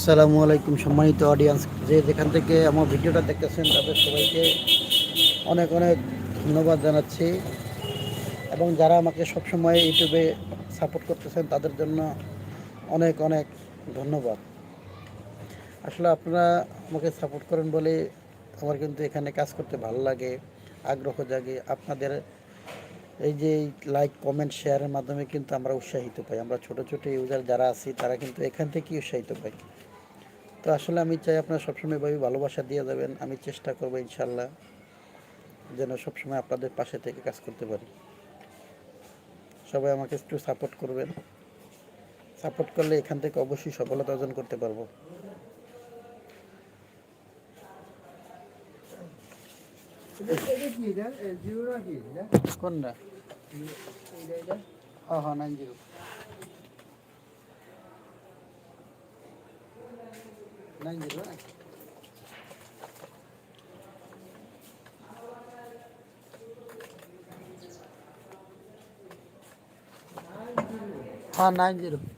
আসসালামু আলাইকুম সম্মানিত অডিয়েন্স যে যেখান থেকে আমার ভিডিওটা দেখতেছেন, তাদের সবাইকে অনেক অনেক ধন্যবাদ জানাচ্ছি। এবং যারা আমাকে সবসময় ইউটিউবে সাপোর্ট করতেছেন, তাদের জন্য অনেক অনেক ধন্যবাদ। আসলে আপনারা আমাকে সাপোর্ট করেন বলে আমার কিন্তু এখানে কাজ করতে ভালো লাগে, আগ্রহ জাগে। আপনাদের এই যে লাইক কমেন্ট শেয়ারের মাধ্যমে কিন্তু আমরা উৎসাহিত পাই। আমরা ছোট ছোট ইউজার যারা আছি, তারা কিন্তু এখান থেকেই উৎসাহিত পাই। তো আসলে আমি চাই আপনারা সবসময় ভাবে ভালোবাসা দিয়ে যাবেন আমি চেষ্টা করব ইনশাল্লাহ যেন সবসময় আপনাদের পাশে থেকে কাজ করতে পারি। সবাই আমাকে একটু সাপোর্ট করবেন। সাপোর্ট করলে এখান থেকে অবশ্যই সফলতা অর্জন করতে পারব। কোনটা? হ্যাঁ হ্যাঁ নাইন জিরো। নাইন জিরো হ্যাঁ নাইন জিরো এখানে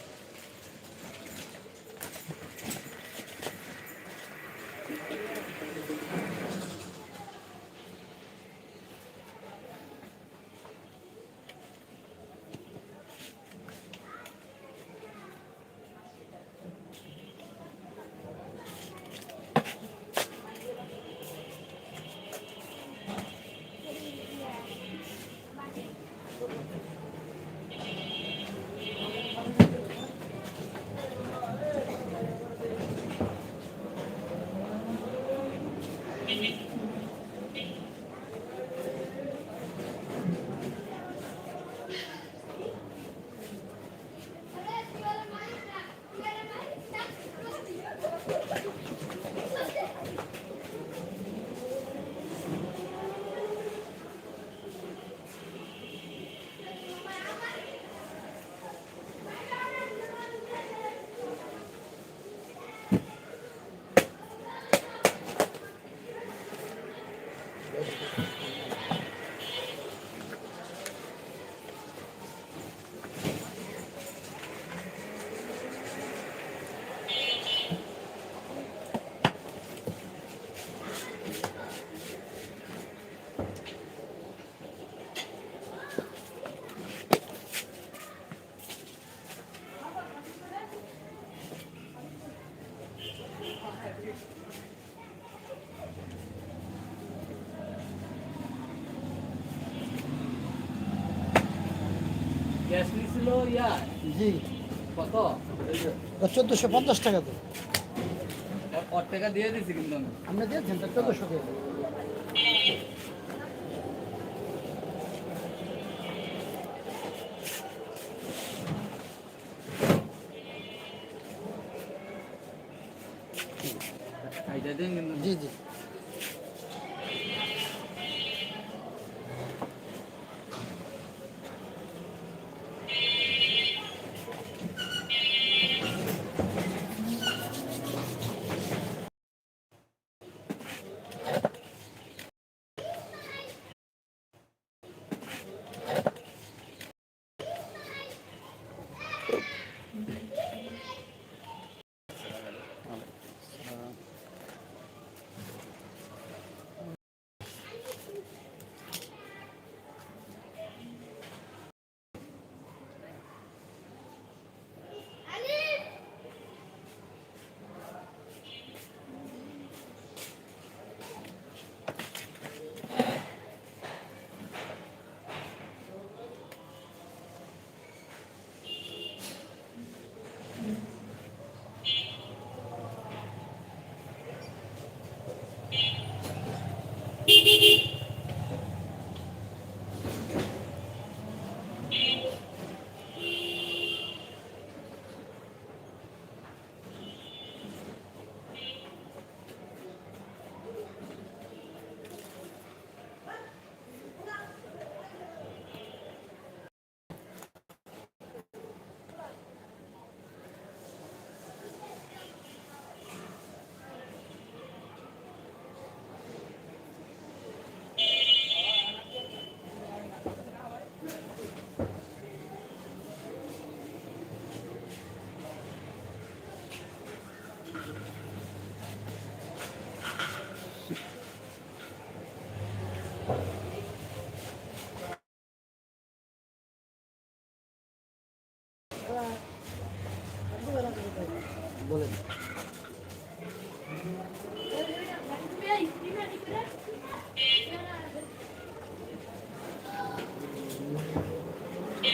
জি। কত? চোদ্দোশো পঞ্চাশ টাকা তো। টাকা দিয়ে কিন্তু আমি। আপনি দিয়েছেন তো চোদ্দোশো জি জি।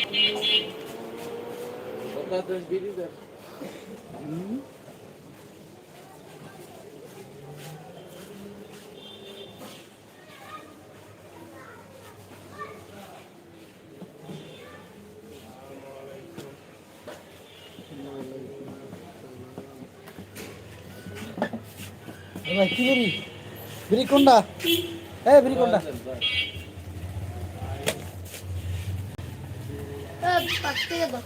কি বেরি বিড়ি কোনটা? এ বিড়ি কোনটা? পাঁচ টাকা দাও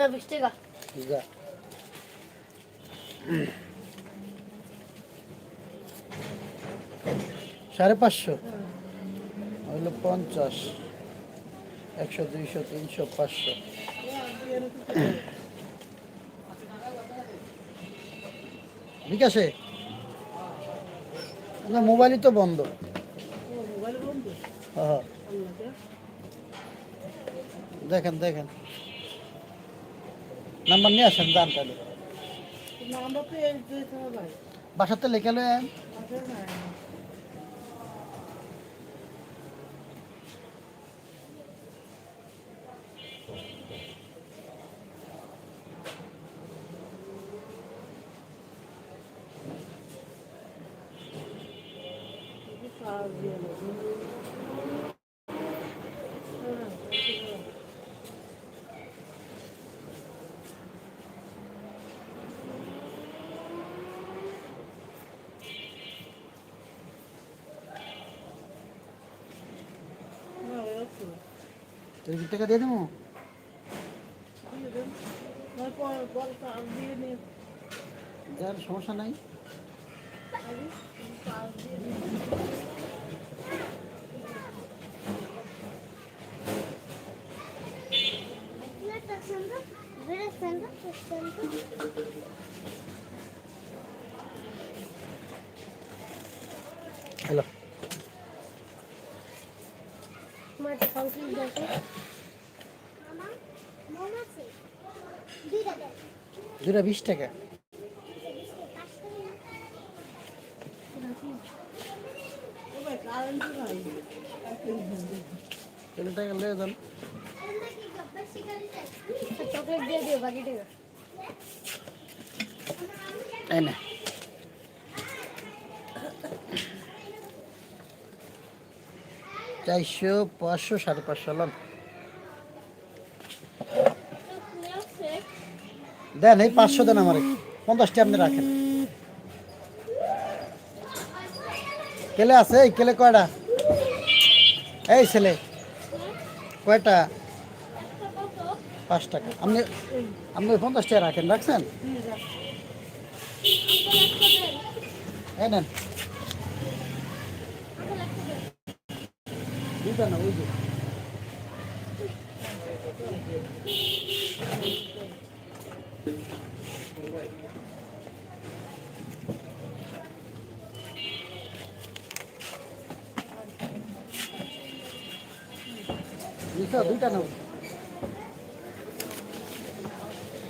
না বিশ টাকা যা সাড়ে পাঁচশো। হইল পঞ্চাশ। একশো দুইশো তিনশো পাঁচশো। বিকাশে? না মোবাইলই তো বন্ধ। হ্যাঁ দেখেন দেখেন। নাম্বার নিয়ে আসেন দান তাহলে। বাসাতে লেখা কি টাকা দিয়ে দেবো? যার সমস্যা নাই। হ্যালো। দুটা বিশ টাকা। টাকা লয়ে যান। চকলেট দিয়ে দিও বাকি টাকা। এই না। চারশো পাঁচশো, সাড়ে পাঁচশো লন দেন, এই পাঁচশো দেন আমার। পঞ্চাশটি আপনি রাখেন। কেলে আছে? এই কেলে কয়টা? এই ছেলে, কয়টা? পাঁচ টাকা আপনি আপনি পঞ্চাশ টাকা রাখেন, রাখছেন? এই নেন। দুইটা না ওই যে। দুইটা নাও।